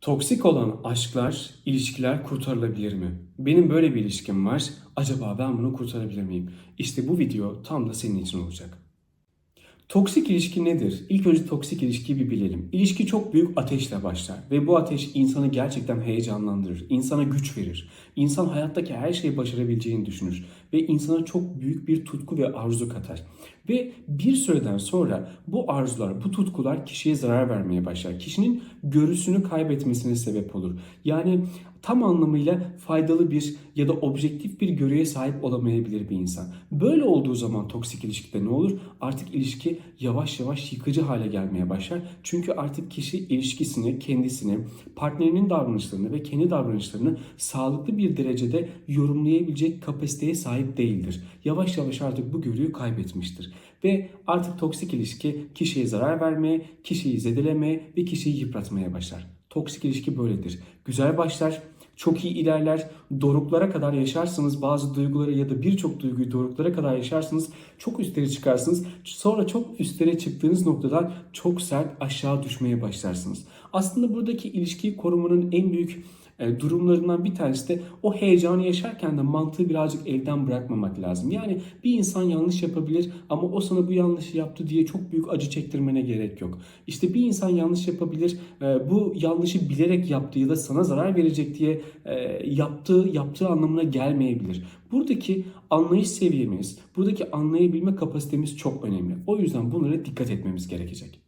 Toksik olan aşklar, ilişkiler kurtarılabilir mi? Benim böyle bir ilişkim var. Acaba ben bunu kurtarabilir miyim? İşte bu video tam da senin için olacak. Toksik ilişki nedir? İlk önce toksik ilişkiyi bir bilelim. İlişki çok büyük ateşle başlar ve bu ateş insanı gerçekten heyecanlandırır, insana güç verir. İnsan hayattaki her şeyi başarabileceğini düşünür ve insana çok büyük bir tutku ve arzu katar. Ve bir süreden sonra bu arzular, bu tutkular kişiye zarar vermeye başlar. Kişinin görüsünü kaybetmesine sebep olur. Yani tam anlamıyla faydalı bir ya da objektif bir görüye sahip olamayabilir bir insan. Böyle olduğu zaman toksik ilişkide ne olur? Artık ilişki yavaş yavaş yıkıcı hale gelmeye başlar. Çünkü artık kişi ilişkisini, kendisini, partnerinin davranışlarını ve kendi davranışlarını sağlıklı bir derecede yorumlayabilecek kapasiteye sahip değildir. Yavaş yavaş artık bu görüyü kaybetmiştir. Ve artık toksik ilişki kişiye zarar vermeye, kişiyi zedelemeye ve kişiyi yıpratmaya başlar. Toksik ilişki böyledir. Güzel başlar, çok iyi ilerler, doruklara kadar yaşarsınız. Bazı duyguları ya da birçok duyguyu doruklara kadar yaşarsınız. Çok üstlere çıkarsınız. Sonra çok üstlere çıktığınız noktadan çok sert aşağı düşmeye başlarsınız. Aslında buradaki ilişkiyi korumanın en büyük durumlarından bir tanesi de o heyecanı yaşarken de mantığı birazcık elden bırakmamak lazım. Yani bir insan yanlış yapabilir ama o sana bu yanlışı yaptı diye çok büyük acı çektirmene gerek yok. İşte bir insan yanlış yapabilir, e, bu yanlışı bilerek yaptığı ya da sana zarar verecek diye e, yaptığı yaptığı anlamına gelmeyebilir. Buradaki anlayış seviyemiz, buradaki anlayabilme kapasitemiz çok önemli. O yüzden bunlara dikkat etmemiz gerekecek.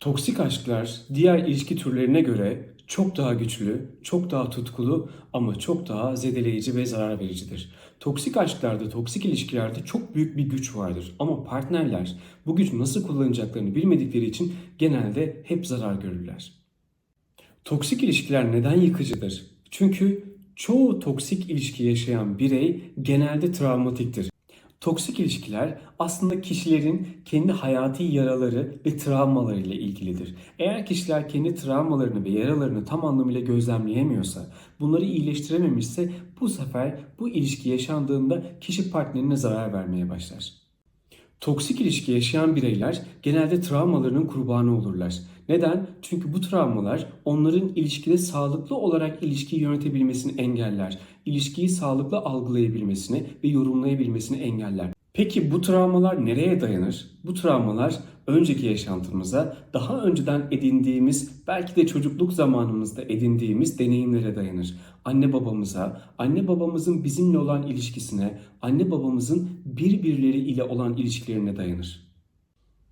Toksik aşklar diğer ilişki türlerine göre çok daha güçlü, çok daha tutkulu ama çok daha zedeleyici ve zarar vericidir. Toksik aşklarda, toksik ilişkilerde çok büyük bir güç vardır ama partnerler bu gücü nasıl kullanacaklarını bilmedikleri için genelde hep zarar görürler. Toksik ilişkiler neden yıkıcıdır? Çünkü çoğu toksik ilişki yaşayan birey genelde travmatiktir. Toksik ilişkiler aslında kişilerin kendi hayati yaraları ve travmalarıyla ilgilidir. Eğer kişiler kendi travmalarını ve yaralarını tam anlamıyla gözlemleyemiyorsa, bunları iyileştirememişse bu sefer bu ilişki yaşandığında kişi partnerine zarar vermeye başlar. Toksik ilişki yaşayan bireyler genelde travmalarının kurbanı olurlar. Neden? Çünkü bu travmalar onların ilişkide sağlıklı olarak ilişkiyi yönetebilmesini engeller. İlişkiyi sağlıklı algılayabilmesini ve yorumlayabilmesini engeller. Peki bu travmalar nereye dayanır? Bu travmalar önceki yaşantımıza, daha önceden edindiğimiz, belki de çocukluk zamanımızda edindiğimiz deneyimlere dayanır. Anne babamıza, anne babamızın bizimle olan ilişkisine, anne babamızın birbirleri ile olan ilişkilerine dayanır.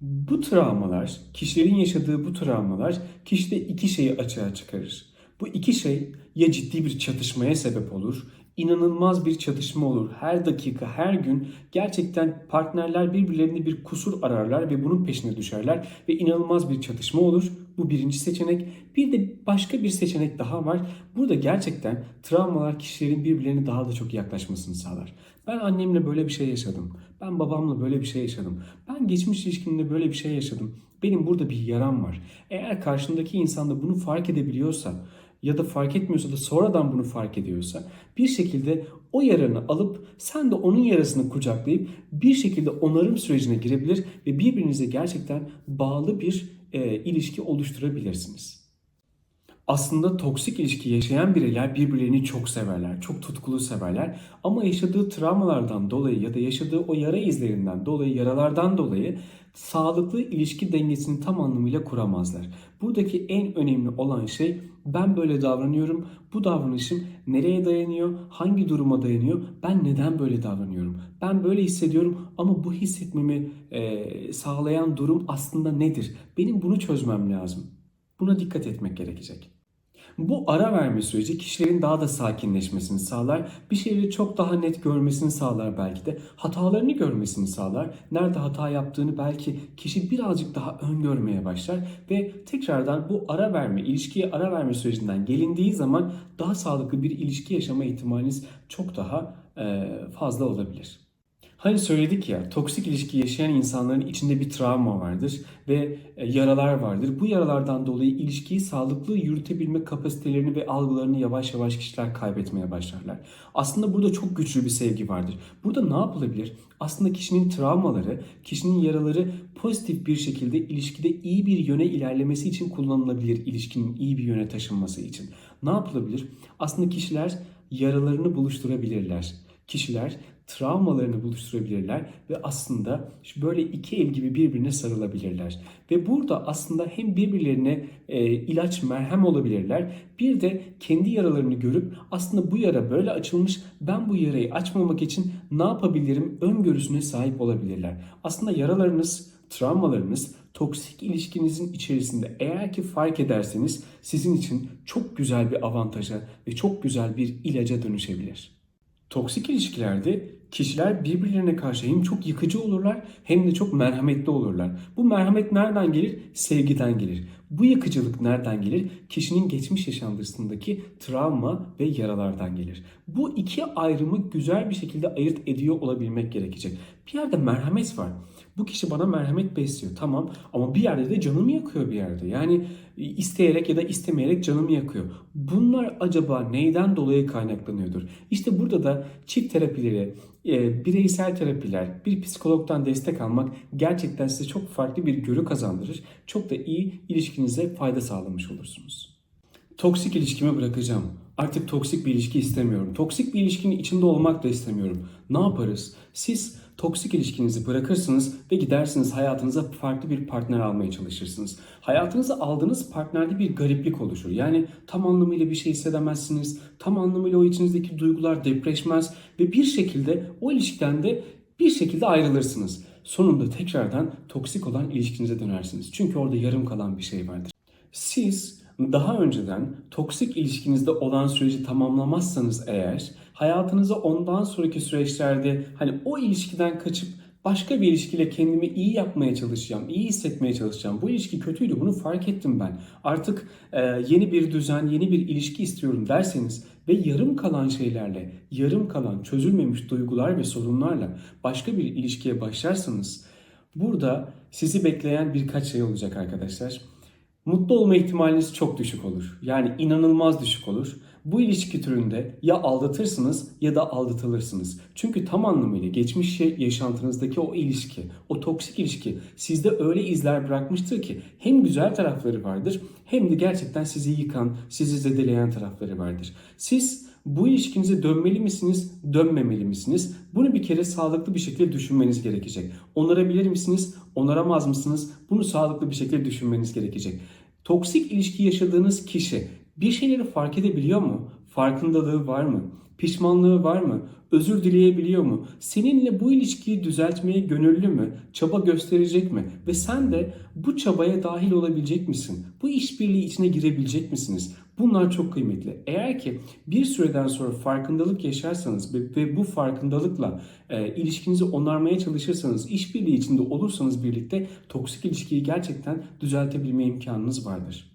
Bu travmalar, kişilerin yaşadığı bu travmalar kişide iki şeyi açığa çıkarır. Bu iki şey ya ciddi bir çatışmaya sebep olur, inanılmaz bir çatışma olur. Her dakika, her gün gerçekten partnerler birbirlerinde bir kusur ararlar ve bunun peşine düşerler ve inanılmaz bir çatışma olur. Bu birinci seçenek. Bir de başka bir seçenek daha var. Burada gerçekten travmalar kişilerin birbirlerine daha da çok yaklaşmasını sağlar. Ben annemle böyle bir şey yaşadım. Ben babamla böyle bir şey yaşadım. Ben geçmiş ilişkimde böyle bir şey yaşadım. Benim burada bir yaram var. Eğer karşındaki insan da bunu fark edebiliyorsa ya da fark etmiyorsa da sonradan bunu fark ediyorsa bir şekilde o yaranı alıp sen de onun yarasını kucaklayıp bir şekilde onarım sürecine girebilir ve birbirinize gerçekten bağlı bir e, ilişki oluşturabilirsiniz. Aslında toksik ilişki yaşayan bireyler birbirlerini çok severler, çok tutkulu severler ama yaşadığı travmalardan dolayı ya da yaşadığı o yara izlerinden dolayı, yaralardan dolayı sağlıklı ilişki dengesini tam anlamıyla kuramazlar. Buradaki en önemli olan şey ben böyle davranıyorum, bu davranışım nereye dayanıyor, hangi duruma dayanıyor, ben neden böyle davranıyorum, ben böyle hissediyorum ama bu hissetmemi e, sağlayan durum aslında nedir? Benim bunu çözmem lazım. Buna dikkat etmek gerekecek. Bu ara verme süreci kişilerin daha da sakinleşmesini sağlar. Bir şeyleri çok daha net görmesini sağlar belki de. Hatalarını görmesini sağlar. Nerede hata yaptığını belki kişi birazcık daha öngörmeye başlar. Ve tekrardan bu ara verme, ilişkiye ara verme sürecinden gelindiği zaman daha sağlıklı bir ilişki yaşama ihtimaliniz çok daha fazla olabilir. Hani söyledik ya, toksik ilişki yaşayan insanların içinde bir travma vardır ve e, yaralar vardır. Bu yaralardan dolayı ilişkiyi sağlıklı yürütebilme kapasitelerini ve algılarını yavaş yavaş kişiler kaybetmeye başlarlar. Aslında burada çok güçlü bir sevgi vardır. Burada ne yapılabilir? Aslında kişinin travmaları, kişinin yaraları pozitif bir şekilde ilişkide iyi bir yöne ilerlemesi için kullanılabilir. ilişkinin iyi bir yöne taşınması için. Ne yapılabilir? Aslında kişiler yaralarını buluşturabilirler. Kişiler travmalarını buluşturabilirler ve aslında böyle iki el gibi birbirine sarılabilirler. Ve burada aslında hem birbirlerine e, ilaç, merhem olabilirler. Bir de kendi yaralarını görüp aslında bu yara böyle açılmış, ben bu yarayı açmamak için ne yapabilirim öngörüsüne sahip olabilirler. Aslında yaralarınız, travmalarınız toksik ilişkinizin içerisinde eğer ki fark ederseniz sizin için çok güzel bir avantaja ve çok güzel bir ilaca dönüşebilir. Toksik ilişkilerde kişiler birbirlerine karşı hem çok yıkıcı olurlar hem de çok merhametli olurlar. Bu merhamet nereden gelir? Sevgiden gelir. Bu yıkıcılık nereden gelir? Kişinin geçmiş yaşantısındaki travma ve yaralardan gelir. Bu iki ayrımı güzel bir şekilde ayırt ediyor olabilmek gerekecek. Bir yerde merhamet var. Bu kişi bana merhamet besliyor tamam ama bir yerde de canımı yakıyor bir yerde. Yani isteyerek ya da istemeyerek canımı yakıyor. Bunlar acaba neyden dolayı kaynaklanıyordur? İşte burada da çift terapileri, e, bireysel terapiler, bir psikologdan destek almak gerçekten size çok farklı bir görü kazandırır. Çok da iyi ilişkinize fayda sağlamış olursunuz. Toksik ilişkimi bırakacağım. Artık toksik bir ilişki istemiyorum. Toksik bir ilişkinin içinde olmak da istemiyorum. Ne yaparız? Siz toksik ilişkinizi bırakırsınız ve gidersiniz hayatınıza farklı bir partner almaya çalışırsınız. Hayatınıza aldığınız partnerde bir gariplik oluşur. Yani tam anlamıyla bir şey hissedemezsiniz. Tam anlamıyla o içinizdeki duygular depreşmez ve bir şekilde o ilişkiden de bir şekilde ayrılırsınız. Sonunda tekrardan toksik olan ilişkinize dönersiniz. Çünkü orada yarım kalan bir şey vardır. Siz daha önceden toksik ilişkinizde olan süreci tamamlamazsanız eğer hayatınıza ondan sonraki süreçlerde hani o ilişkiden kaçıp başka bir ilişkiyle kendimi iyi yapmaya çalışacağım, iyi hissetmeye çalışacağım. Bu ilişki kötüydü, bunu fark ettim ben. Artık e, yeni bir düzen, yeni bir ilişki istiyorum derseniz ve yarım kalan şeylerle, yarım kalan çözülmemiş duygular ve sorunlarla başka bir ilişkiye başlarsanız burada sizi bekleyen birkaç şey olacak arkadaşlar mutlu olma ihtimaliniz çok düşük olur. Yani inanılmaz düşük olur. Bu ilişki türünde ya aldatırsınız ya da aldatılırsınız. Çünkü tam anlamıyla geçmiş şey, yaşantınızdaki o ilişki, o toksik ilişki sizde öyle izler bırakmıştır ki hem güzel tarafları vardır hem de gerçekten sizi yıkan, sizi zedeleyen tarafları vardır. Siz bu ilişkinize dönmeli misiniz, dönmemeli misiniz? Bunu bir kere sağlıklı bir şekilde düşünmeniz gerekecek. Onarabilir misiniz, onaramaz mısınız? Bunu sağlıklı bir şekilde düşünmeniz gerekecek. Toksik ilişki yaşadığınız kişi bir şeyleri fark edebiliyor mu? Farkındalığı var mı? Pişmanlığı var mı? Özür dileyebiliyor mu? Seninle bu ilişkiyi düzeltmeye gönüllü mü? Çaba gösterecek mi? Ve sen de bu çabaya dahil olabilecek misin? Bu işbirliği içine girebilecek misiniz? Bunlar çok kıymetli. Eğer ki bir süreden sonra farkındalık yaşarsanız ve, ve bu farkındalıkla e, ilişkinizi onarmaya çalışırsanız, işbirliği içinde olursanız birlikte toksik ilişkiyi gerçekten düzeltebilme imkanınız vardır.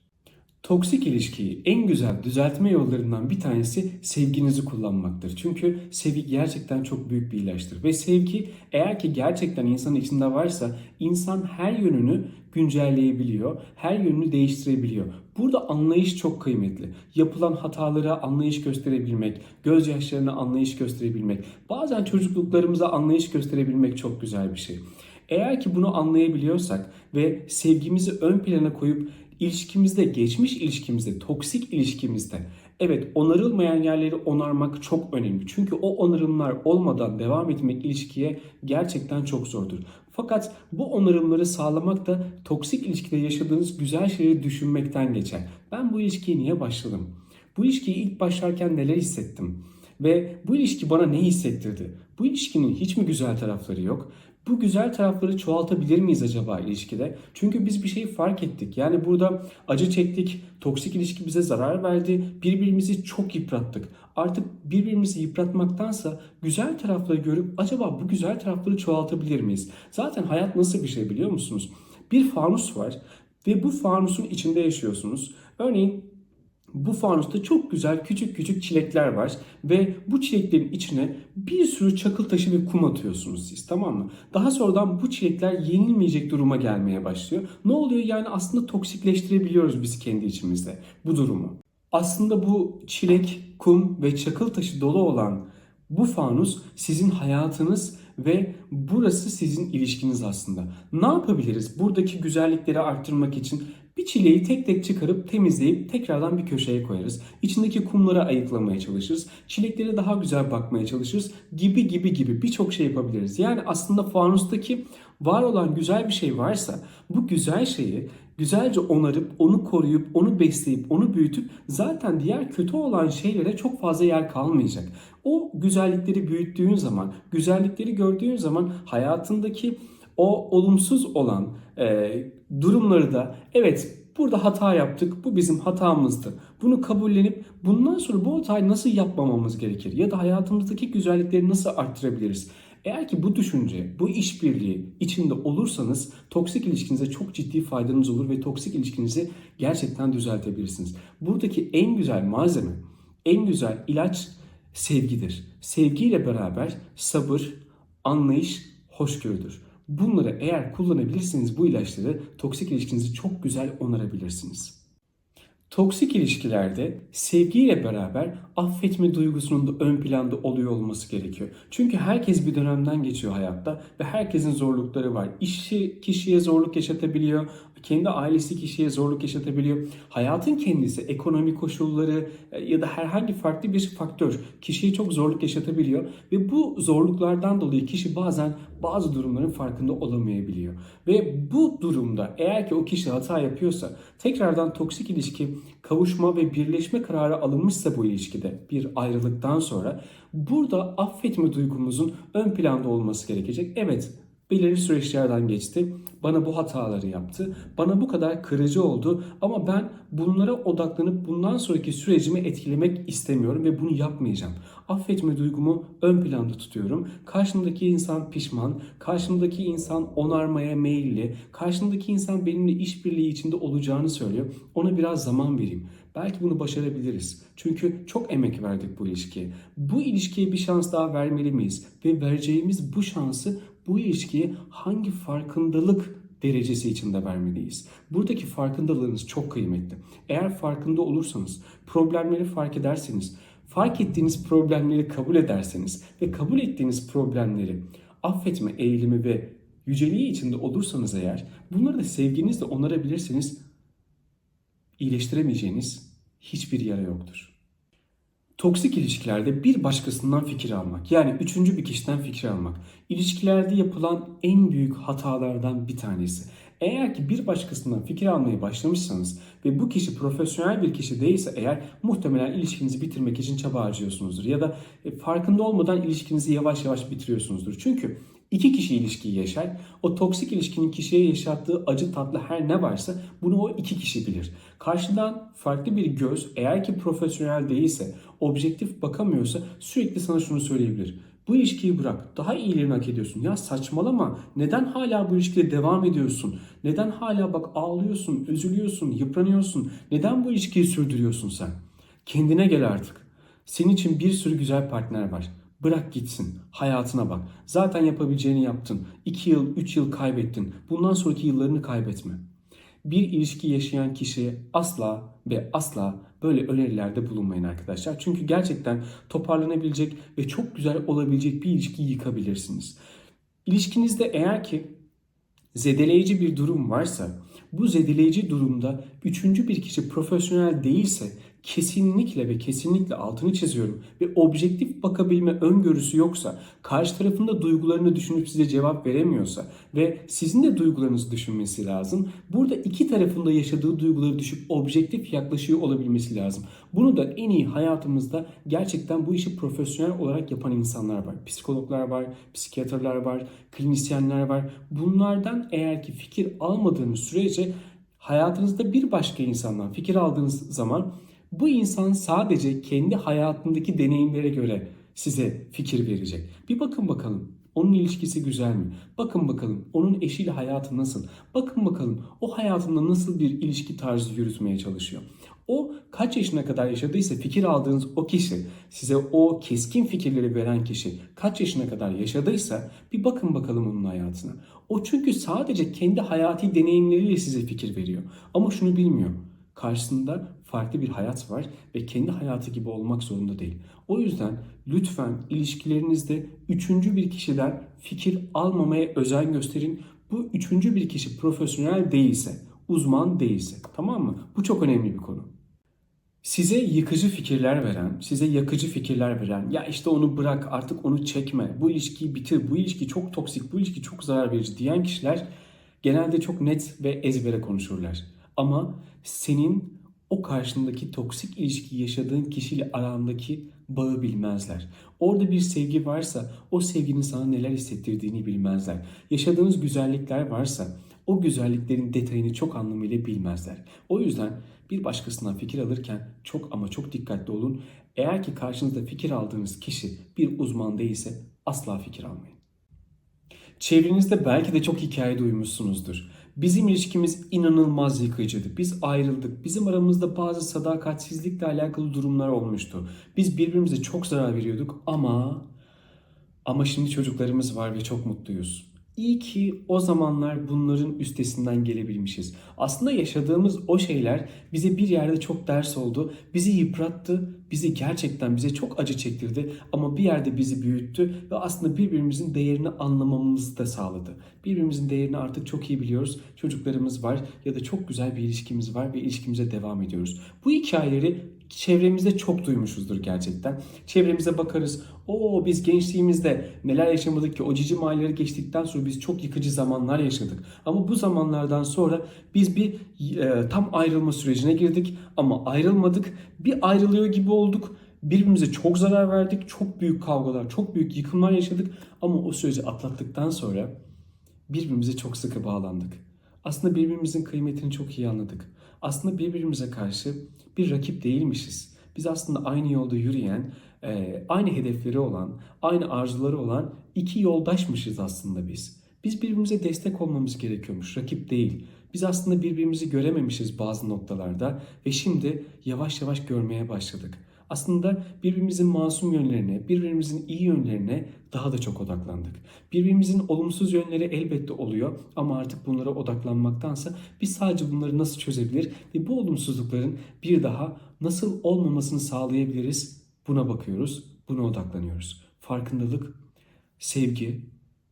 Toksik ilişkiyi en güzel düzeltme yollarından bir tanesi sevginizi kullanmaktır. Çünkü sevgi gerçekten çok büyük bir ilaçtır. Ve sevgi eğer ki gerçekten insanın içinde varsa insan her yönünü güncelleyebiliyor, her yönünü değiştirebiliyor. Burada anlayış çok kıymetli. Yapılan hatalara anlayış gösterebilmek, gözyaşlarına anlayış gösterebilmek, bazen çocukluklarımıza anlayış gösterebilmek çok güzel bir şey. Eğer ki bunu anlayabiliyorsak ve sevgimizi ön plana koyup ilişkimizde, geçmiş ilişkimizde, toksik ilişkimizde evet onarılmayan yerleri onarmak çok önemli. Çünkü o onarımlar olmadan devam etmek ilişkiye gerçekten çok zordur. Fakat bu onarımları sağlamak da toksik ilişkide yaşadığınız güzel şeyleri düşünmekten geçer. Ben bu ilişkiye niye başladım? Bu ilişkiyi ilk başlarken neler hissettim? Ve bu ilişki bana ne hissettirdi? Bu ilişkinin hiç mi güzel tarafları yok? Bu güzel tarafları çoğaltabilir miyiz acaba ilişkide? Çünkü biz bir şey fark ettik. Yani burada acı çektik, toksik ilişki bize zarar verdi, birbirimizi çok yıprattık. Artık birbirimizi yıpratmaktansa güzel tarafları görüp acaba bu güzel tarafları çoğaltabilir miyiz? Zaten hayat nasıl bir şey biliyor musunuz? Bir fanus var ve bu fanusun içinde yaşıyorsunuz. Örneğin Bu fanusta çok güzel küçük küçük çilekler var ve bu çileklerin içine bir sürü çakıl taşı ve kum atıyorsunuz siz tamam mı? Daha sonradan bu çilekler yenilmeyecek duruma gelmeye başlıyor. Ne oluyor yani aslında toksikleştirebiliyoruz biz kendi içimizde bu durumu. Aslında bu çilek, kum ve çakıl taşı dolu olan bu fanus sizin hayatınız ve burası sizin ilişkiniz aslında. Ne yapabiliriz buradaki güzellikleri arttırmak için? Bir çileği tek tek çıkarıp temizleyip tekrardan bir köşeye koyarız. İçindeki kumları ayıklamaya çalışırız. Çileklere daha güzel bakmaya çalışırız. Gibi gibi gibi birçok şey yapabiliriz. Yani aslında fanustaki var olan güzel bir şey varsa bu güzel şeyi güzelce onarıp, onu koruyup, onu besleyip, onu büyütüp zaten diğer kötü olan şeylere çok fazla yer kalmayacak. O güzellikleri büyüttüğün zaman, güzellikleri gördüğün zaman hayatındaki o olumsuz olan e, durumları da evet burada hata yaptık, bu bizim hatamızdı. Bunu kabullenip bundan sonra bu hatayı nasıl yapmamamız gerekir? Ya da hayatımızdaki güzellikleri nasıl arttırabiliriz? Eğer ki bu düşünce, bu işbirliği içinde olursanız toksik ilişkinize çok ciddi faydanız olur ve toksik ilişkinizi gerçekten düzeltebilirsiniz. Buradaki en güzel malzeme, en güzel ilaç sevgidir. Sevgiyle beraber sabır, anlayış, hoşgörüdür. Bunları eğer kullanabilirseniz bu ilaçları toksik ilişkinizi çok güzel onarabilirsiniz. Toksik ilişkilerde sevgiyle beraber affetme duygusunun da ön planda oluyor olması gerekiyor. Çünkü herkes bir dönemden geçiyor hayatta ve herkesin zorlukları var. İşi kişiye zorluk yaşatabiliyor, kendi ailesi kişiye zorluk yaşatabiliyor. Hayatın kendisi, ekonomik koşulları e, ya da herhangi farklı bir faktör kişiye çok zorluk yaşatabiliyor ve bu zorluklardan dolayı kişi bazen bazı durumların farkında olamayabiliyor. Ve bu durumda eğer ki o kişi hata yapıyorsa tekrardan toksik ilişki kavuşma ve birleşme kararı alınmışsa bu ilişkide bir ayrılıktan sonra burada affetme duygumuzun ön planda olması gerekecek. Evet belirli süreçlerden geçti. Bana bu hataları yaptı. Bana bu kadar kırıcı oldu ama ben bunlara odaklanıp bundan sonraki sürecimi etkilemek istemiyorum ve bunu yapmayacağım. Affetme duygumu ön planda tutuyorum. Karşımdaki insan pişman, karşımdaki insan onarmaya meyilli, karşımdaki insan benimle işbirliği içinde olacağını söylüyor. Ona biraz zaman vereyim. Belki bunu başarabiliriz. Çünkü çok emek verdik bu ilişkiye. Bu ilişkiye bir şans daha vermeli miyiz? Ve vereceğimiz bu şansı bu ilişkiye hangi farkındalık derecesi içinde vermeliyiz. Buradaki farkındalığınız çok kıymetli. Eğer farkında olursanız, problemleri fark ederseniz, fark ettiğiniz problemleri kabul ederseniz ve kabul ettiğiniz problemleri affetme eğilimi ve yüceliği içinde olursanız eğer bunları da sevginizle onarabilirseniz iyileştiremeyeceğiniz hiçbir yara yoktur. Toksik ilişkilerde bir başkasından fikir almak, yani üçüncü bir kişiden fikir almak, ilişkilerde yapılan en büyük hatalardan bir tanesi. Eğer ki bir başkasından fikir almaya başlamışsanız ve bu kişi profesyonel bir kişi değilse eğer muhtemelen ilişkinizi bitirmek için çaba harcıyorsunuzdur. Ya da e, farkında olmadan ilişkinizi yavaş yavaş bitiriyorsunuzdur. Çünkü İki kişi ilişkiyi yaşar. O toksik ilişkinin kişiye yaşattığı acı tatlı her ne varsa bunu o iki kişi bilir. Karşıdan farklı bir göz eğer ki profesyonel değilse, objektif bakamıyorsa sürekli sana şunu söyleyebilir. Bu ilişkiyi bırak. Daha iyilerini hak ediyorsun. Ya saçmalama. Neden hala bu ilişkide devam ediyorsun? Neden hala bak ağlıyorsun, üzülüyorsun, yıpranıyorsun? Neden bu ilişkiyi sürdürüyorsun sen? Kendine gel artık. Senin için bir sürü güzel partner var. Bırak gitsin. Hayatına bak. Zaten yapabileceğini yaptın. 2 yıl, 3 yıl kaybettin. Bundan sonraki yıllarını kaybetme. Bir ilişki yaşayan kişi asla ve asla böyle önerilerde bulunmayın arkadaşlar. Çünkü gerçekten toparlanabilecek ve çok güzel olabilecek bir ilişkiyi yıkabilirsiniz. İlişkinizde eğer ki zedeleyici bir durum varsa bu zedeleyici durumda üçüncü bir kişi profesyonel değilse kesinlikle ve kesinlikle altını çiziyorum ve objektif bakabilme öngörüsü yoksa, karşı tarafında duygularını düşünüp size cevap veremiyorsa ve sizin de duygularınızı düşünmesi lazım. Burada iki tarafında yaşadığı duyguları düşüp objektif yaklaşıyor olabilmesi lazım. Bunu da en iyi hayatımızda gerçekten bu işi profesyonel olarak yapan insanlar var. Psikologlar var, psikiyatrlar var, klinisyenler var. Bunlardan eğer ki fikir almadığınız sürece hayatınızda bir başka insandan fikir aldığınız zaman bu insan sadece kendi hayatındaki deneyimlere göre size fikir verecek. Bir bakın bakalım Onun ilişkisi güzel mi? Bakın bakalım onun eşiyle hayatı nasıl? Bakın bakalım o hayatında nasıl bir ilişki tarzı yürütmeye çalışıyor? O kaç yaşına kadar yaşadıysa fikir aldığınız o kişi, size o keskin fikirleri veren kişi kaç yaşına kadar yaşadıysa bir bakın bakalım onun hayatına. O çünkü sadece kendi hayati deneyimleriyle size fikir veriyor. Ama şunu bilmiyor. Karşısında farklı bir hayat var ve kendi hayatı gibi olmak zorunda değil. O yüzden lütfen ilişkilerinizde üçüncü bir kişiden fikir almamaya özen gösterin. Bu üçüncü bir kişi profesyonel değilse, uzman değilse tamam mı? Bu çok önemli bir konu. Size yıkıcı fikirler veren, size yakıcı fikirler veren, ya işte onu bırak artık onu çekme, bu ilişkiyi bitir, bu ilişki çok toksik, bu ilişki çok zarar verici diyen kişiler genelde çok net ve ezbere konuşurlar. Ama senin o karşındaki toksik ilişki yaşadığın kişiyle arandaki bağı bilmezler. Orada bir sevgi varsa o sevginin sana neler hissettirdiğini bilmezler. Yaşadığınız güzellikler varsa o güzelliklerin detayını çok anlamıyla bilmezler. O yüzden bir başkasından fikir alırken çok ama çok dikkatli olun. Eğer ki karşınızda fikir aldığınız kişi bir uzman değilse asla fikir almayın. Çevrenizde belki de çok hikaye duymuşsunuzdur. Bizim ilişkimiz inanılmaz yıkıcıydı. Biz ayrıldık. Bizim aramızda bazı sadakatsizlikle alakalı durumlar olmuştu. Biz birbirimize çok zarar veriyorduk ama ama şimdi çocuklarımız var ve çok mutluyuz. İyi ki o zamanlar bunların üstesinden gelebilmişiz. Aslında yaşadığımız o şeyler bize bir yerde çok ders oldu. Bizi yıprattı, bizi gerçekten bize çok acı çektirdi ama bir yerde bizi büyüttü ve aslında birbirimizin değerini anlamamızı da sağladı. Birbirimizin değerini artık çok iyi biliyoruz. Çocuklarımız var ya da çok güzel bir ilişkimiz var ve ilişkimize devam ediyoruz. Bu hikayeleri çevremizde çok duymuşuzdur gerçekten. Çevremize bakarız. O biz gençliğimizde neler yaşamadık ki o cici mahalleleri geçtikten sonra biz çok yıkıcı zamanlar yaşadık. Ama bu zamanlardan sonra biz bir e, tam ayrılma sürecine girdik ama ayrılmadık. Bir ayrılıyor gibi olduk. Birbirimize çok zarar verdik. Çok büyük kavgalar, çok büyük yıkımlar yaşadık. Ama o süreci atlattıktan sonra birbirimize çok sıkı bağlandık. Aslında birbirimizin kıymetini çok iyi anladık. Aslında birbirimize karşı bir rakip değilmişiz. Biz aslında aynı yolda yürüyen, e, aynı hedefleri olan, aynı arzuları olan iki yoldaşmışız aslında biz. Biz birbirimize destek olmamız gerekiyormuş, rakip değil. Biz aslında birbirimizi görememişiz bazı noktalarda ve şimdi yavaş yavaş görmeye başladık. Aslında birbirimizin masum yönlerine, birbirimizin iyi yönlerine daha da çok odaklandık. Birbirimizin olumsuz yönleri elbette oluyor ama artık bunlara odaklanmaktansa biz sadece bunları nasıl çözebilir ve bu olumsuzlukların bir daha nasıl olmamasını sağlayabiliriz buna bakıyoruz, buna odaklanıyoruz. Farkındalık, sevgi,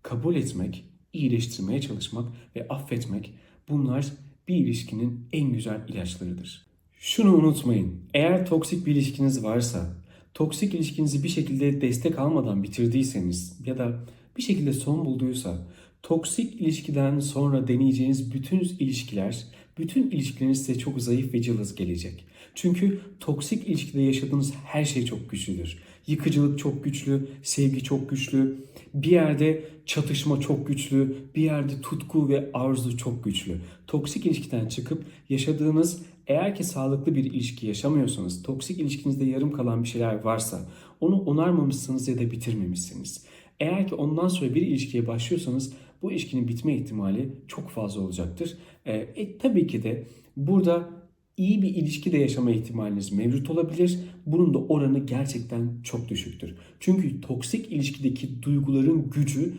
kabul etmek, iyileştirmeye çalışmak ve affetmek bunlar bir ilişkinin en güzel ilaçlarıdır. Şunu unutmayın. Eğer toksik bir ilişkiniz varsa, toksik ilişkinizi bir şekilde destek almadan bitirdiyseniz ya da bir şekilde son bulduysa, toksik ilişkiden sonra deneyeceğiniz bütün ilişkiler, bütün ilişkileriniz size çok zayıf ve cılız gelecek. Çünkü toksik ilişkide yaşadığınız her şey çok güçlüdür. Yıkıcılık çok güçlü, sevgi çok güçlü, bir yerde çatışma çok güçlü, bir yerde tutku ve arzu çok güçlü. Toksik ilişkiden çıkıp yaşadığınız eğer ki sağlıklı bir ilişki yaşamıyorsanız, toksik ilişkinizde yarım kalan bir şeyler varsa, onu onarmamışsınız ya da bitirmemişsiniz. Eğer ki ondan sonra bir ilişkiye başlıyorsanız bu ilişkinin bitme ihtimali çok fazla olacaktır. E, e, tabii ki de burada iyi bir ilişki de yaşama ihtimaliniz mevcut olabilir. Bunun da oranı gerçekten çok düşüktür. Çünkü toksik ilişkideki duyguların gücü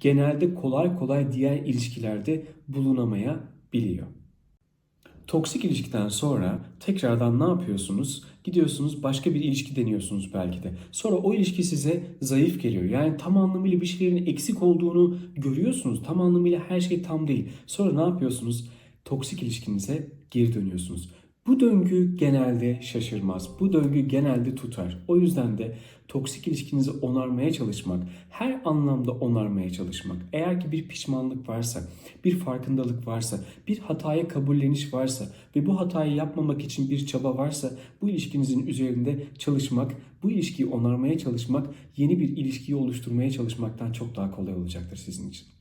genelde kolay kolay diğer ilişkilerde bulunamayabiliyor. Toksik ilişkiden sonra tekrardan ne yapıyorsunuz? Gidiyorsunuz başka bir ilişki deniyorsunuz belki de. Sonra o ilişki size zayıf geliyor. Yani tam anlamıyla bir şeylerin eksik olduğunu görüyorsunuz. Tam anlamıyla her şey tam değil. Sonra ne yapıyorsunuz? Toksik ilişkinize geri dönüyorsunuz. Bu döngü genelde şaşırmaz. Bu döngü genelde tutar. O yüzden de toksik ilişkinizi onarmaya çalışmak, her anlamda onarmaya çalışmak. Eğer ki bir pişmanlık varsa, bir farkındalık varsa, bir hataya kabulleniş varsa ve bu hatayı yapmamak için bir çaba varsa bu ilişkinizin üzerinde çalışmak, bu ilişkiyi onarmaya çalışmak, yeni bir ilişkiyi oluşturmaya çalışmaktan çok daha kolay olacaktır sizin için.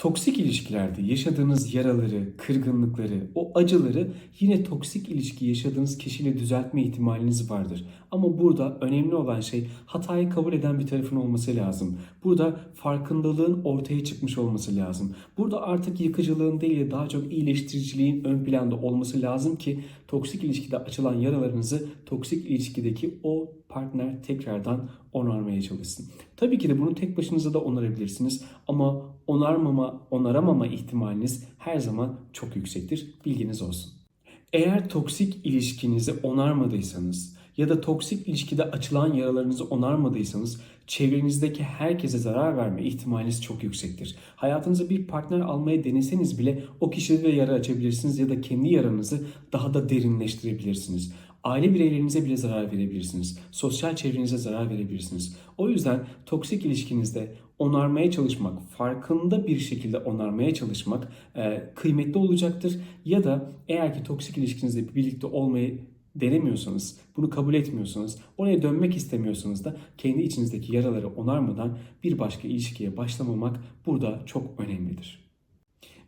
Toksik ilişkilerde yaşadığınız yaraları, kırgınlıkları, o acıları yine toksik ilişki yaşadığınız kişiyle düzeltme ihtimaliniz vardır. Ama burada önemli olan şey hatayı kabul eden bir tarafın olması lazım. Burada farkındalığın ortaya çıkmış olması lazım. Burada artık yıkıcılığın değil de daha çok iyileştiriciliğin ön planda olması lazım ki toksik ilişkide açılan yaralarınızı toksik ilişkideki o partner tekrardan onarmaya çalışsın. Tabii ki de bunu tek başınıza da onarabilirsiniz ama onarmama, onaramama ihtimaliniz her zaman çok yüksektir. Bilginiz olsun. Eğer toksik ilişkinizi onarmadıysanız ya da toksik ilişkide açılan yaralarınızı onarmadıysanız çevrenizdeki herkese zarar verme ihtimaliniz çok yüksektir. Hayatınıza bir partner almaya deneseniz bile o kişide de yara açabilirsiniz ya da kendi yaranızı daha da derinleştirebilirsiniz. Aile bireylerinize bile zarar verebilirsiniz. Sosyal çevrenize zarar verebilirsiniz. O yüzden toksik ilişkinizde onarmaya çalışmak, farkında bir şekilde onarmaya çalışmak e, kıymetli olacaktır. Ya da eğer ki toksik ilişkinizde birlikte olmayı denemiyorsanız, bunu kabul etmiyorsanız, oraya dönmek istemiyorsanız da kendi içinizdeki yaraları onarmadan bir başka ilişkiye başlamamak burada çok önemlidir.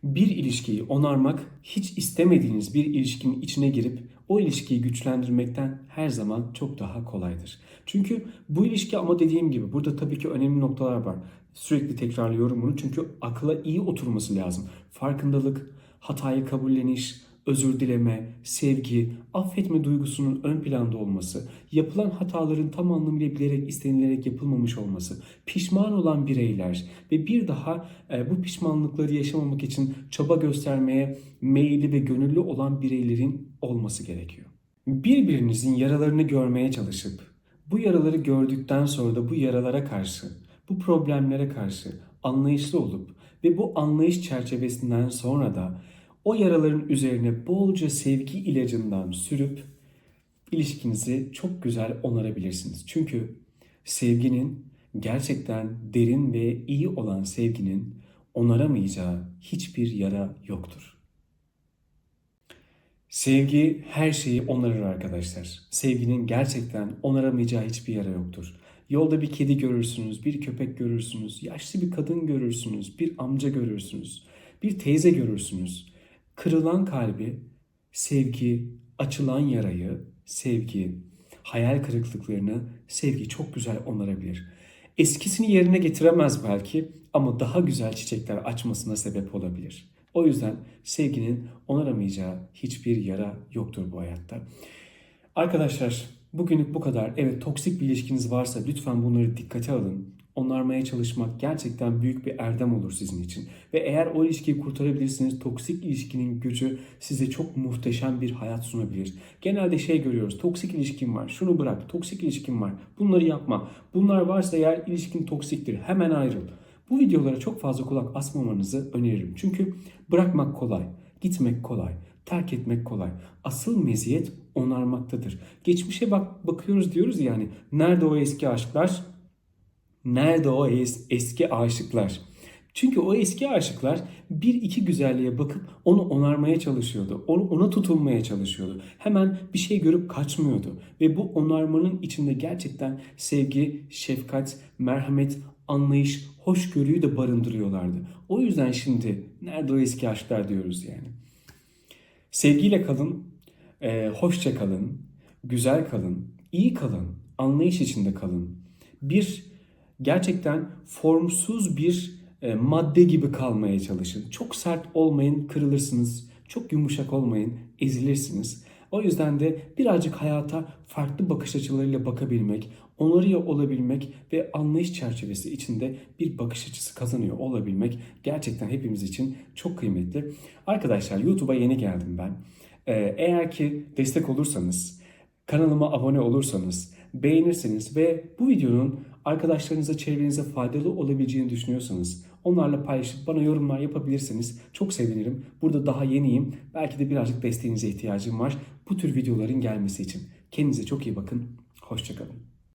Bir ilişkiyi onarmak hiç istemediğiniz bir ilişkinin içine girip o ilişkiyi güçlendirmekten her zaman çok daha kolaydır. Çünkü bu ilişki ama dediğim gibi burada tabii ki önemli noktalar var. Sürekli tekrarlıyorum bunu çünkü akla iyi oturması lazım. Farkındalık, hatayı kabulleniş, özür dileme, sevgi, affetme duygusunun ön planda olması, yapılan hataların tam anlamıyla bilerek istenilerek yapılmamış olması, pişman olan bireyler ve bir daha e, bu pişmanlıkları yaşamamak için çaba göstermeye meyilli ve gönüllü olan bireylerin olması gerekiyor. Birbirinizin yaralarını görmeye çalışıp bu yaraları gördükten sonra da bu yaralara karşı, bu problemlere karşı anlayışlı olup ve bu anlayış çerçevesinden sonra da o yaraların üzerine bolca sevgi ilacından sürüp ilişkinizi çok güzel onarabilirsiniz. Çünkü sevginin gerçekten derin ve iyi olan sevginin onaramayacağı hiçbir yara yoktur. Sevgi her şeyi onarır arkadaşlar. Sevginin gerçekten onaramayacağı hiçbir yara yoktur. Yolda bir kedi görürsünüz, bir köpek görürsünüz, yaşlı bir kadın görürsünüz, bir amca görürsünüz, bir teyze görürsünüz. Kırılan kalbi, sevgi, açılan yarayı, sevgi, hayal kırıklıklarını sevgi çok güzel onarabilir. Eskisini yerine getiremez belki ama daha güzel çiçekler açmasına sebep olabilir. O yüzden sevginin onaramayacağı hiçbir yara yoktur bu hayatta. Arkadaşlar bugünlük bu kadar. Evet toksik bir ilişkiniz varsa lütfen bunları dikkate alın onarmaya çalışmak gerçekten büyük bir erdem olur sizin için. Ve eğer o ilişkiyi kurtarabilirsiniz, toksik ilişkinin gücü size çok muhteşem bir hayat sunabilir. Genelde şey görüyoruz, toksik ilişkin var, şunu bırak, toksik ilişkin var, bunları yapma. Bunlar varsa eğer ilişkin toksiktir, hemen ayrıl. Bu videolara çok fazla kulak asmamanızı öneririm. Çünkü bırakmak kolay, gitmek kolay, terk etmek kolay. Asıl meziyet onarmaktadır. Geçmişe bak bakıyoruz diyoruz yani. Nerede o eski aşklar? Nerede o es eski aşıklar? Çünkü o eski aşıklar bir iki güzelliğe bakıp onu onarmaya çalışıyordu. Onu, ona tutulmaya çalışıyordu. Hemen bir şey görüp kaçmıyordu. Ve bu onarmanın içinde gerçekten sevgi, şefkat, merhamet, anlayış, hoşgörüyü de barındırıyorlardı. O yüzden şimdi nerede o eski aşklar diyoruz yani. Sevgiyle kalın, e, hoşça kalın, güzel kalın, iyi kalın, anlayış içinde kalın. Bir gerçekten formsuz bir e, madde gibi kalmaya çalışın. Çok sert olmayın, kırılırsınız. Çok yumuşak olmayın, ezilirsiniz. O yüzden de birazcık hayata farklı bakış açılarıyla bakabilmek, onarıyor olabilmek ve anlayış çerçevesi içinde bir bakış açısı kazanıyor olabilmek gerçekten hepimiz için çok kıymetli. Arkadaşlar YouTube'a yeni geldim ben. Ee, eğer ki destek olursanız, kanalıma abone olursanız, beğenirseniz ve bu videonun arkadaşlarınıza, çevrenize faydalı olabileceğini düşünüyorsanız onlarla paylaşıp bana yorumlar yapabilirseniz çok sevinirim. Burada daha yeniyim. Belki de birazcık desteğinize ihtiyacım var bu tür videoların gelmesi için. Kendinize çok iyi bakın. Hoşçakalın.